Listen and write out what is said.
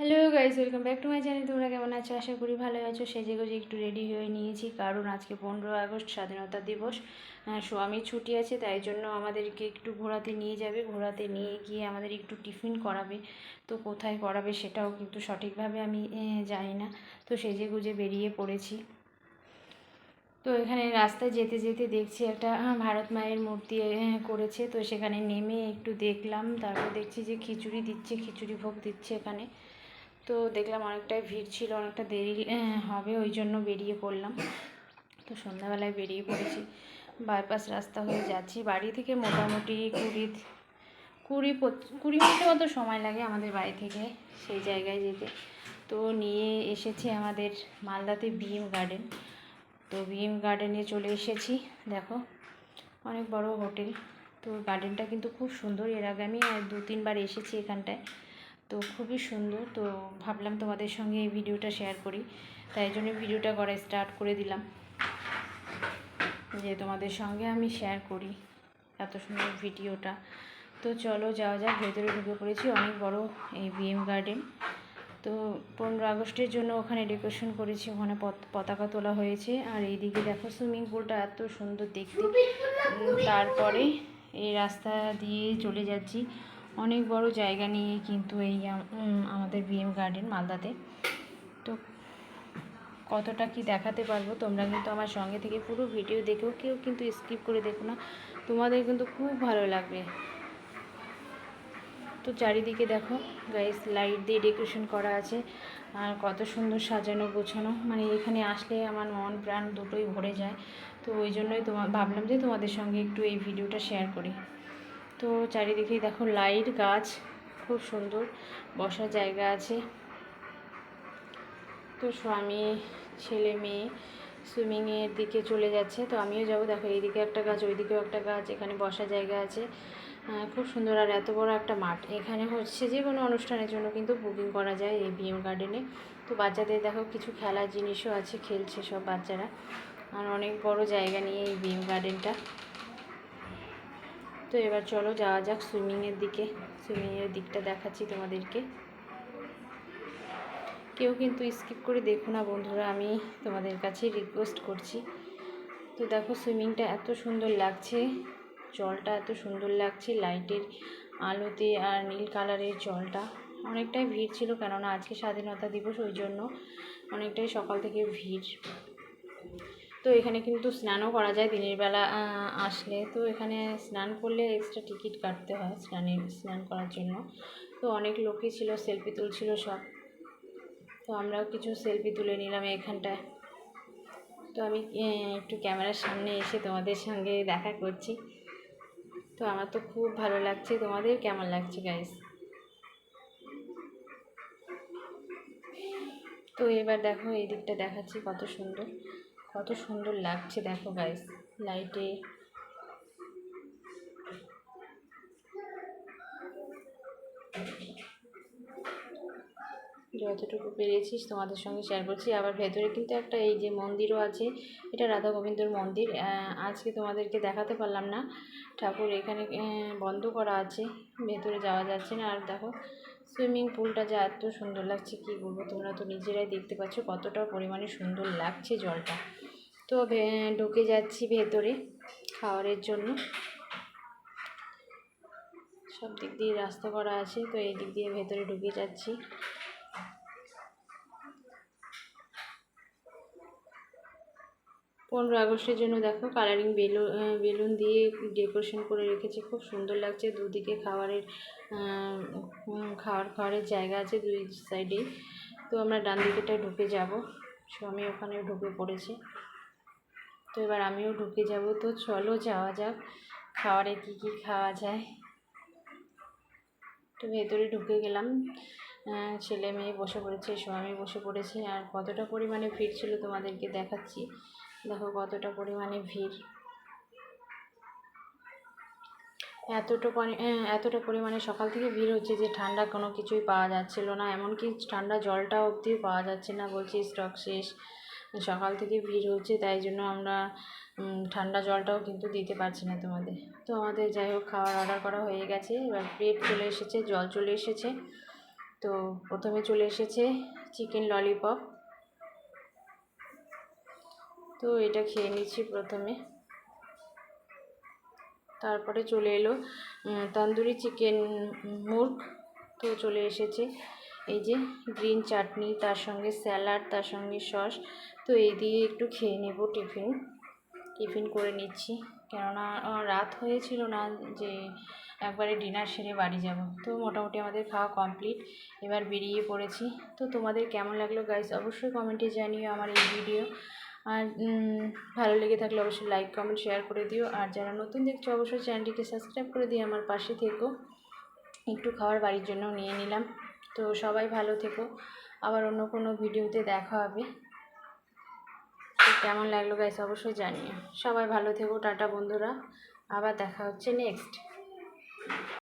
Hello guys welcome back to my channel তোমরা কেমন আছো? আশা করি ভালো আছো। সেজে গুজে একটু রেডি হয়ে নিয়েছি। কারণ আজকে পনেরো আগস্ট, স্বাধীনতা দিবস। স্বামীর ছুটি আছে, তাই জন্য আমাদেরকে একটু ঘোরাতে নিয়ে যাবে। ঘোরাতে নিয়ে গিয়ে আমাদের একটু টিফিন করাবে। তো কোথায় করাবে সেটাও কিন্তু সঠিকভাবে আমি জানি না। তো সেজে গুজে বেরিয়ে পড়েছি। তো এখানে রাস্তায় যেতে যেতে দেখছি একটা ভারত মায়ের মূর্তি করেছে। তো সেখানে নেমে একটু দেখলাম। তারপর দেখছি যে খিচুড়ি দিচ্ছে, খিচুড়ি ভোগ দিচ্ছে এখানে। তো দেখলাম অনেকটাই ভিড় ছিল, অনেকটা দেরি হবে, ওই জন্য বেরিয়ে পড়লাম। তো সন্ধ্যাবেলায় বেরিয়ে পড়েছি বাইপাস রাস্তা হয়ে যাচ্ছি। বাড়ি থেকে মোটামুটি কুড়ি কুড়ি কুড়ি মিনিটের মতো সময় লাগে আমাদের বাড়ি থেকে সেই জায়গায় যেতে। তো নিয়ে এসেছি আমাদের মালদাতে বিএম গার্ডেন তো বিএম গার্ডেনে চলে এসেছি, দেখো, অনেক বড় হোটেল। তো গার্ডেনটা কিন্তু খুব সুন্দর, এর আগে আমি দু তিনবার এসেছি এখানটায়। তো খুবই সুন্দর। তো ভাবলাম তোমাদের সঙ্গে এই ভিডিওটা শেয়ার করি। তাই জন্য ভিডিওটা করা স্টার্ট করে দিলাম। যে তোমাদের সঙ্গে আমি শেয়ার করি এত সুন্দর ভিডিওটা। তো চলো যাওয়া যাক ভেতরে ঢুকে পড়েছি অনেক বড় এই বিএম গার্ডেন তো পনেরো আগস্টের জন্য ওখানে ডেকোরেশন করেছি ওখানে পত- পতাকা তোলা হয়েছে। আর এইদিকে দেখো সুইমিং পুলটা এত সুন্দর দেখতে। তারপরে এই রাস্তা দিয়ে চলে যাচ্ছি। অনেক বড় জায়গা নিয়ে কিন্তু এই আমাদের বিএম গার্ডেন মালদাতে। তো কতটা কি দেখাতে পারব তোমরা কিন্তু আমার সঙ্গে থেকে পুরো ভিডিও দেখেও কেউ কিন্তু স্কিপ করে দেখো না। তোমাদের কিন্তু খুব ভালো লাগবে। তো চারিদিকে দেখো গাইস লাইট দিয়ে ডেকোরেশন করা আছে। আর কত সুন্দর সাজানো, গোছানো। মানে এখানে আসলে আমার মন প্রাণ দুটোই ভরে যায়। তো ওই জন্যই তোমার ভাবলাম যে তোমাদের সঙ্গে একটু এই ভিডিওটা শেয়ার করি। তো চারিদিকেই দেখো লাইট, গাছ, খুব সুন্দর, বসার জায়গা আছে। তো স্বামী, ছেলে, মেয়ে সুইমিংয়ের দিকে চলে যাচ্ছে। তো আমিও যাব, দেখো এইদিকে একটা গাছ, ওইদিকেও একটা গাছ, এখানে বসার জায়গা আছে। খুব সুন্দর, আর এত বড় একটা মাঠ। এখানে হচ্ছে যে কোনো অনুষ্ঠানের জন্য কিন্তু বুকিং করা যায় এই বিএম গার্ডেনে তো বাচ্চাদের দেখো কিছু খেলার জিনিসও আছে, খেলছে সব বাচ্চারা। আর অনেক বড় জায়গা নিয়ে এই বিএম গার্ডেনটা তো এবার চলো যাওয়া যাক সুইমিংয়ের দিকে। সুইমিংয়ের দিকটা দেখাচ্ছি তোমাদেরকে। কেউ কিন্তু স্কিপ করে দেখো না বন্ধুরা, আমি তোমাদের কাছে রিকোয়েস্ট করছি। তো দেখো সুইমিংটা এত সুন্দর লাগছে, জলটা এত সুন্দর লাগছে, লাইটের আলোতে আর নীল কালারের জলটা। অনেকটাই ভিড় ছিল কেননা আজকে স্বাধীনতা দিবস, ওই জন্য অনেকটাই সকাল থেকে ভিড়। তো এখানে কিন্তু স্নানও করা যায় দিনের বেলা আসলে। তো এখানে স্নান করলে এক্সট্রা টিকিট কাটতে হয় স্নানে, স্নান করার জন্য। তো অনেক লোকই ছিল সেলফি তুলছিল সব। তো আমরাও কিছু সেলফি তুলে নিলাম এখানটায়। তো আমি একটু ক্যামেরার সামনে এসে তোমাদের সঙ্গে দেখা করছি। তো আমার তো খুব ভালো লাগছে। তোমাদের কেমন লাগছে গাইস তো এবার দেখো এই দিকটা দেখাচ্ছি কত সুন্দর। কত সুন্দর লাগছে, দেখো গাইস লাইটে যতটুকু পেরেছিস তোমাদের সঙ্গে শেয়ার করছি। আবার ভেতরে কিন্তু একটা এই যে মন্দিরও আছে, এটা রাধা গোবিন্দর মন্দির। আজকে তোমাদেরকে দেখাতে পারলাম না। ঠাকুর এখানে বন্ধ করা আছে, ভেতরে যাওয়া যাচ্ছে না। আর দেখো সুইমিং পুলটা যা এত সুন্দর লাগছে, কী বলব? তোমরা তো নিজেরাই দেখতে পাচ্ছ কতটা পরিমাণে সুন্দর লাগছে জলটা। তো ঢুকে যাচ্ছি ভেতরে খাওয়ারের জন্য। সব দিক দিয়ে রাস্তা করা আছে, তো এই দিক দিয়ে ভেতরে ঢুকে যাচ্ছি। পনেরো আগস্টের জন্য দেখো কালারিং বেলুন বেলুন দিয়ে ডেকোরেশন করে রেখেছে, খুব সুন্দর লাগছে। দুদিকে খাবারের খাওয়ার, খাওয়ারের জায়গা আছে দুই সাইডেই তো আমরা ডান দিকেটায় ঢুকে যাব। স্বামী ওখানে ঢুকে পড়েছে। তো এবার আমিও ঢুকে যাব। তো চলো যাওয়া যাক, খাবারে কি কি খাওয়া যায়। তো ভেতরে ঢুকে গেলাম। ছেলে মেয়ে বসে পড়েছে, স্বামী বসে পড়েছে, আর কতটা পরিমাণে ভিড় ছিল তোমাদেরকে দেখাচ্ছি। দেখো কতটা পরিমাণে ভিড়। এতটা পরি- এতটা পরিমাণে সকাল থেকে ভিড় হচ্ছে যে ঠান্ডা কোনো কিছুই পাওয়া যাচ্ছিল না, এমনকি ঠান্ডা জলটা অবধিও পাওয়া যাচ্ছে না, বলছি স্টক শেষ। সকাল থেকে ভিড় হচ্ছে, তাই জন্য আমরা ঠান্ডা জলটাও কিন্তু দিতে পারছি না তোমাদের। তো আমাদের যাই হোক, খাওয়ার অর্ডার করা হয়ে গেছে। এবার প্লেট চলে এসেছে, জল চলে এসেছে। তো প্রথমে চলে এসেছে চিকেন ললিপপ তো এটা খেয়ে নিচ্ছি প্রথমে। তারপরে চলে এলো তান্দুরি চিকেন মুর্গ। তো চলে এসেছে। এই যে গ্রিন চাটনি তার সঙ্গে স্যালাড তার সঙ্গে সস তো এই দিয়ে একটু খেয়ে নেব টিফিন। টিফিন করে নিচ্ছি। কেননা রাত হয়েছিল না যে একবারে ডিনার সেরে বাড়ি যাব। তো মোটামুটি আমাদের খাওয়া কমপ্লিট। এবার বেরিয়ে পড়েছি। তো তোমাদের কেমন লাগল গাইস অবশ্যই কমেন্টে জানিও আমার এই ভিডিও আর ভালো লেগে থাকলে অবশ্যই লাইক কমেন্ট শেয়ার করে দিও। আর যারা নতুন দেখছ, অবশ্যই চ্যানেলটিকে সাবস্ক্রাইব করে দিয়ে আমার পাশে থেকো। একটু খাওয়ার বাড়ির জন্য নিয়ে নিলাম। তো সবাই ভালো থেকো। আবার অন্য কোনো ভিডিওতে দেখা হবে। কেমন লাগল গাইস অবশ্যই জানিও। সবাই ভালো থেকো টাটা বন্ধুরা। আবার দেখা হচ্ছে নেক্সট